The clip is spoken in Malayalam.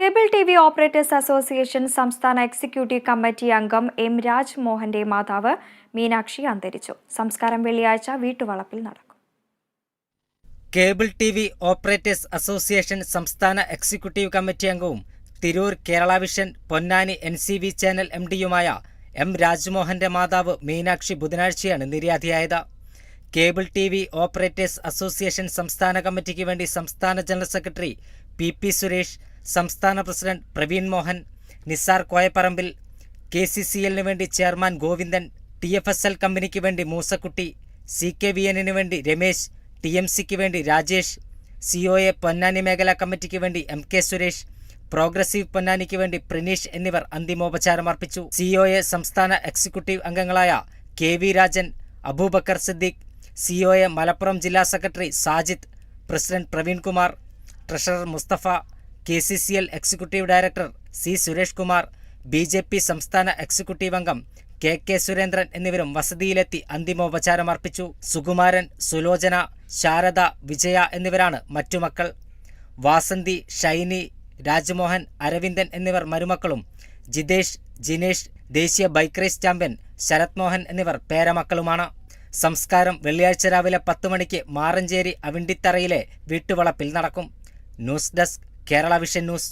Cable T V operators association സംസ്ഥാന എക്സിക്യൂട്ടീവ് കമ്മിറ്റി അംഗം എം രാജ് മോഹന്റെ മാതാവ് മീനാക്ഷി അന്തരിച്ചു. സംസ്കാരം വെള്ളിയാഴ്ച വീട്ടുവളപ്പിൽ നടക്കും. Cable T V operators association സംസ്ഥാന എക്സിക്യൂട്ടീവ് കമ്മിറ്റി അംഗവും Tirur Kerala vision Ponnani N C V channel M ഡിയുമായ M രാജ്മോഹന്റെ മാതാവ് മീനാക്ഷി ബുധനാഴ്ചയാണ് നിര്യാതയായത്. Cable T V operators association സംസ്ഥാന കമ്മിറ്റിക്ക് വേണ്ടി സംസ്ഥാന general secretary P P Suresh സംസ്ഥാന president Praveen Mohan Nisar Koyaparambil K C C എല്ലിന് വേണ്ടി chairman Govindan T F S L കമ്പനിക്ക് വേണ്ടി മൂസക്കുട്ടി സി കെ വി എന്നിന് വേണ്ടി രമേശ് ടി എം സിക്ക് വേണ്ടി Rajesh C O A Ponnani മേഖലാ കമ്മിറ്റിക്ക് വേണ്ടി എം കെ സുരേഷ് പ്രോഗ്രസീവ് പൊന്നാനിക്ക് വേണ്ടി പ്രിനീഷ് എന്നിവർ അന്തിമോപചാരം അർപ്പിച്ചു. സി ഒ എ സംസ്ഥാന എക്സിക്യൂട്ടീവ് അംഗങ്ങളായ K V Rajan Aboobacker Siddique C O A Malappuram ജില്ലാ secretary Sajid president Praveenkumar treasurer Musthafa K C C L executive director C Suresh Kumar B J P സംസ്ഥാന എക്സിക്യൂട്ടീവ് അംഗം കെ കെ സുരേന്ദ്രൻ എന്നിവരും വസതിയിലെത്തി അന്തിമോപചാരമർപ്പിച്ചു സുകുമാരൻ സുലോചന ശാരദ വിജയ എന്നിവരാണ് മറ്റു മക്കൾ. വാസന്തി ഷൈനി രാജ്മോഹൻ അരവിന്ദൻ എന്നിവർ മരുമക്കളും. ജിതേഷ് ജിനേഷ് ദേശീയ bike race champion Sarath Mohan എന്നിവർ പേരമക്കളുമാണ്. സംസ്കാരം വെള്ളിയാഴ്ച രാവിലെ പത്ത് മണിക്ക് മാറഞ്ചേരി അവിണ്ടിത്തറയിലെ വീട്ടുവളപ്പിൽ നടക്കും. News desk Kerala vision news